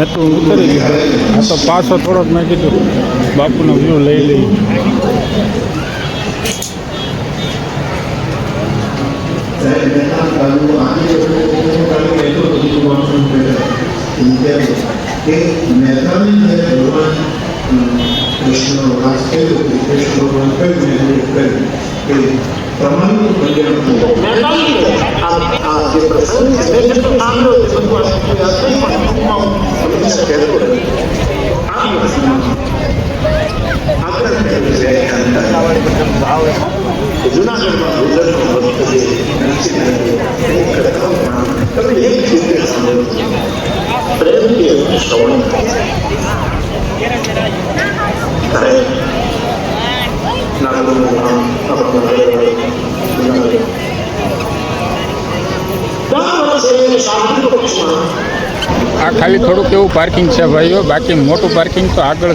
હતું ઉતરી ગયું આ તો પાછો થોડોક મેં કીધું, બાપુનો વ્યૂ લઈ લઈ. કે મહેતાની જ્યારે ભગવાન કૃષ્ણનો વાસ કર્યો કૃષ્ણ ભગવાન કહ્યું કે તમારું કલ્યાણ જુનાગઢમાં ગુજરાતનો ભક્ત જે નરસિંહ એ કથામાં તમે એક રીતે સાંભળો પ્રેમથી tre દર વર્ષે શાંતિ પક્ષમાં આ ખાલી થોડુંક એવું પાર્કિંગ છે ભાઈઓ, બાકી મોટું પાર્કિંગ તો આગળ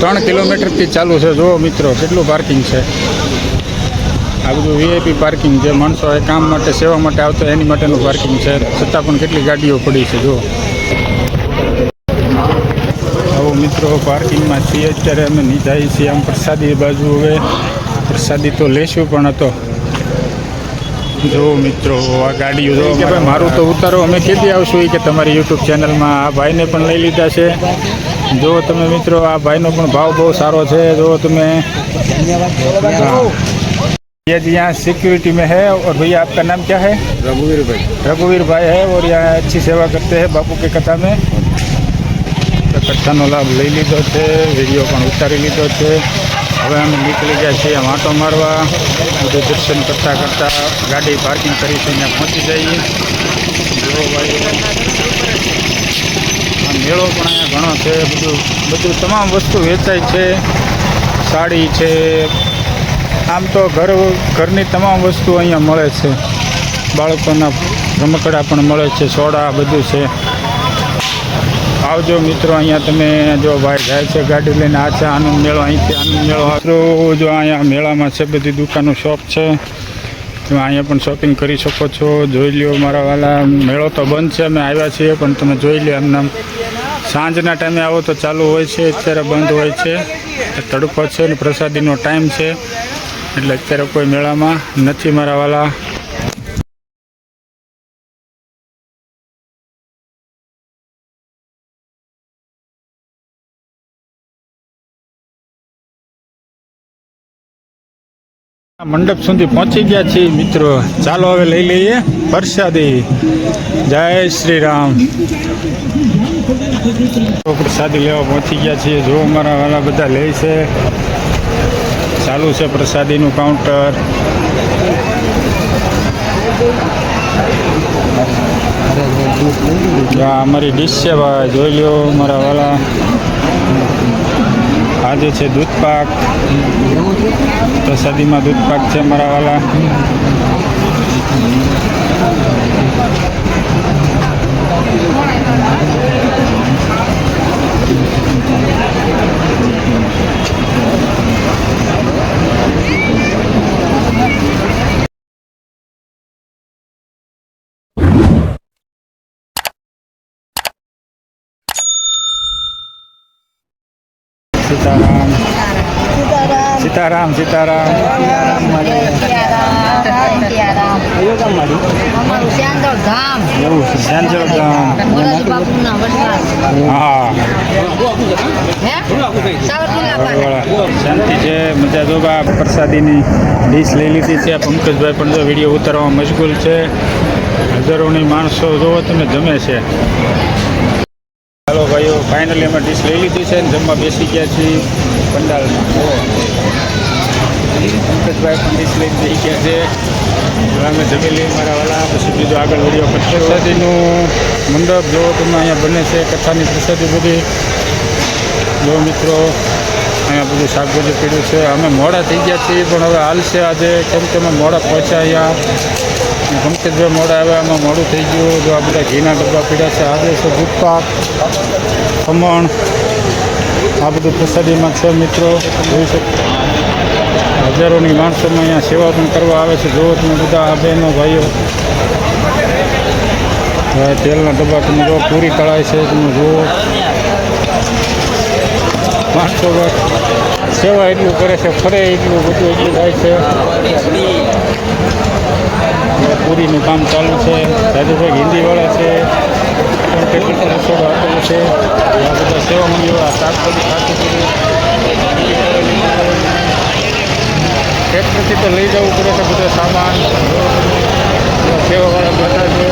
ત્રણ કિલોમીટરથી ચાલુ છે. જુઓ મિત્રો, કેટલું પાર્કિંગ છે. આ બધું વીઆઈપી પાર્કિંગ જે માણસો એ કામ માટે, સેવા માટે આવતો એની માટેનું પાર્કિંગ છે. છતાં પણ કેટલી ગાડીઓ પડી છે, જુઓ. આવો મિત્રો પાર્કિંગમાં છીએ અત્યારે અમે નહીં જઈએ છીએ આમ પ્રસાદી બાજુ હવે પ્રસાદી તો લેશું પણ હતો જો મિત્રો આ ગાડીઓ જો કે ભાઈ મારું તો ઉતારો અમે કેદી આવશું એ કે તમારી યુટ્યુબ ચેનલમાં આ ભાઈને પણ લઈ લીધા છે જો તમે મિત્રો આ ભાઈનો પણ ભાવ બહુ સારો છે જો તમે हाँ। ये जी यहाँ सिक्योरिटी में है और भैया आपका नाम क्या है रघुवीर भाई रघुवीर भाई है और यहाँ अच्छी सेवा करते हैं बापू के कथा में તો લાભ લઈ લીધો છે, વીડિયો પણ ઉતારી લીધો છે. હવે અમે નીકળી ગયા છીએ વાંટો મારવા. બધું દર્શન કરતાં કરતાં ગાડી પાર્કિંગ કરી છે ત્યાં પહોંચી જઈએ. મેળો પણ અહીંયા ઘણો છે. બધું બધું તમામ વસ્તુ વેચાય છે. સાડી છે. આમ તો ઘર, ઘરની તમામ વસ્તુ અહીંયા મળે છે. બાળકોના રમકડા પણ મળે છે. સોડા બધું છે. આવજો મિત્રો, અહીંયા તમે જો ભાઈ જાય છે ગાડી લઈને, આ છે આનંદ મેળો, અહીંથી આનંદ મેળો. મિત્રો, જો અહીંયા મેળામાં છે બધી દુકાનો, શોપ છે. તમે અહીંયા પણ શોપિંગ કરી શકો છો. જોઈ લ્યો મારા વાલા, મેળો તો બંધ છે, અમે આવ્યા છીએ, પણ તમે જોઈ લ્યો એમને સાંજના ટાઈમે આવો તો ચાલુ હોય છે, અત્યારે બંધ હોય છે. તડકો છે અને પ્રસાદીનો ટાઈમ છે. એટલે અત્યારે કોઈ મેળામાં નથી મારા વાલા. મંડપ સુધી પહોંચી ગયા છીએ મિત્રો. ચાલો હવે લઈ લઈએ. પ્રસાદી. જય શ્રી રામ પ્રસાદી લેવા પહોંચી ગયા છીએ. જો અમારા વાલા બધા લે છે. ચાલુ છે પ્રસાદીનું કાઉન્ટર અમારી ડીશ છે ભાઈ. જોઈ લો મારા વાલા. આજે છે દૂધ પાક પ્રસાદીમાં દૂધ પાક છે મારા વાલા સીતારામ સીતારામ સીતારામ અમારું શ્યાંદળ ધામ એવું છે ધ્યાનચોક ગામ મોરારી બાપુના વડવાસ હા હે સાવરકુંડલા પાસે બરાબર. શાંતિ છે મજા જો આ પ્રસાદીની ડીશ લઈ લીધી છે. પંકજભાઈ પણ જો વીડિયો ઉતારવામાં મશગુલ છે. હજારોની માણસો જોવો તમે જમે છે. ફાઇનલી અમે ડીશ લઈ લીધી છે ને જમવા બેસી ગયા છીએ પંડાલમાં. પંકજભાઈ પણ ડીશ લઈને જઈ ગયા છે. અમે જમી લઈ મારા વાલા પછી બીજો આગળ વીડિયો કરશે. પ્રસાદીનું મંડપ જો તમે અહીંયા બને છે કથાની પ્રસાદી બધી. જો મિત્રો અહીંયા બધું શાકભાજી પીડ્યું છે. અમે મોડા થઈ ગયા છીએ પણ હવે હાલશે આજે. કેમ કે અમે મોડા પહોંચ્યા અહીંયા. પંકજભાઈ મોડા આવ્યા એમાં મોડું થઈ ગયું. જો આ બધા ઘીના ડબ્બા પીડ્યા છે આવે છે દૂધ ખમણ, આ બધું પ્રસાદીમાં છે મિત્રો. જોઈ શકો. હજારોની માણસોમાં અહીંયા સેવા પણ કરવા આવે છે. જોવો તમે બધા આ બહેનો, ભાઈઓ. તેલના ડબ્બા તમે જો, પૂરી તળાય છે, તમે જુઓ. માણસો સેવા એટલું કરે છે, ફરે એટલું બધું એટલું થાય છે. પૂરીનું કામ ચાલુ છે. રાજુભાઈ હિન્દીવાળા છે, પણ ટેકનિકલ રસોડો આપેલો છે. આ બધા સેવા મંડળો આ શાકભાજી ખાતું તો લઈ જવું પડે છે બધો સામાન. સેવાવાળા બધા છે.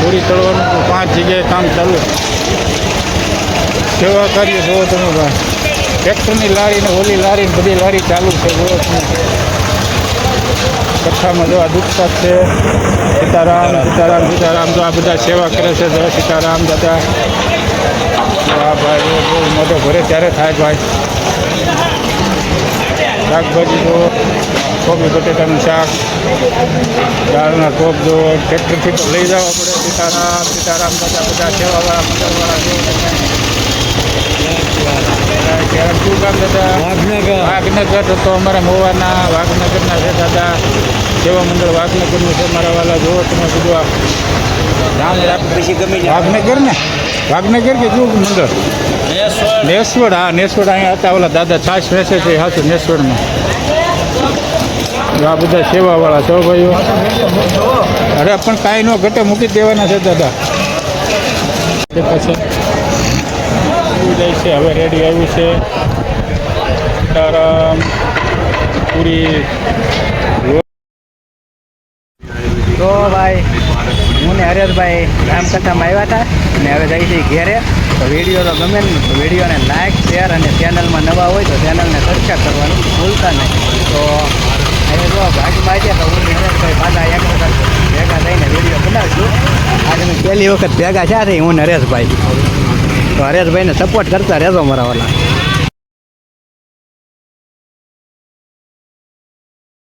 પૂરી તળવાનું પાંચ જગ્યાએ કામ ચાલુ. સેવા કાર્ય જુઓ તમે ભાઈ. ટ્રેક્ટરની લારી ને ઓલી લારી ને બધી લારી ચાલુ છે જુઓ તમે કથામાં જો આ દુઃખસાદ છે. સીતારામ સીતારામ સીતારામ તો આ બધા સેવા કરે છે, જય સીતારામ દાદા. આ ભાઈ બહુ મોઢો ભરે ત્યારે થાય ભાઈ. શાકભાજી જો, કોબી, બટેટાનું શાક, દાળના ટોપ જો ટ્રેક્ટરથી તો લઈ જવા પડે. સીતારામ સીતારામ દાદા, બધા સેવાવાળા, મંડળવાળા જો શું કામ દાદા વાઘનગર. વાઘનગર તો અમારા મોવાના વાઘનગરના છે દાદા સેવા મંડળ વાઘનગરનું છે મારા વાલા જોવો તમે બધું આ નામ રાખ પછી ગમે વાઘનગર ને વાઘનગર કે કયું મંડળ? નેસવડ. હા નેસવડ અહીંયા હતા. ઓલા દાદા છાશ વેસે છે હાચું નેસવડમાં. જો આ બધા સેવાવાળા છો ભાઈઓ. અરે પણ કાંઈ ન ઘટે મૂકી દેવાના છે દાદા. પછી એવું જાય છે. હવે રેડી આવ્યું છે. સીતારામ પૂરી તો ભાઈ, હું ને હરેશભાઈ રામકથામાં આવ્યા હતા અને હવે જઈ છીએ ઘેરે. તો વીડિયો તો ગમે ને, તો વિડીયોને લાઇક શેર અને ચેનલમાં નવા હોય તો ચેનલને સબસ્ક્રાઈબ કરવાનું ભૂલતા નહીં. તો હવે જો, ભાગમાં છે તો હું ને હરેશભાઈ પાછા એક વખત ભેગા થઈને વીડિયો બનાવીશું. આજે પહેલી વખત ભેગા થયા છે, હું નરેશભાઈ તો હરેશભાઈને સપોર્ટ કરતા રહેજો મારા વાલા.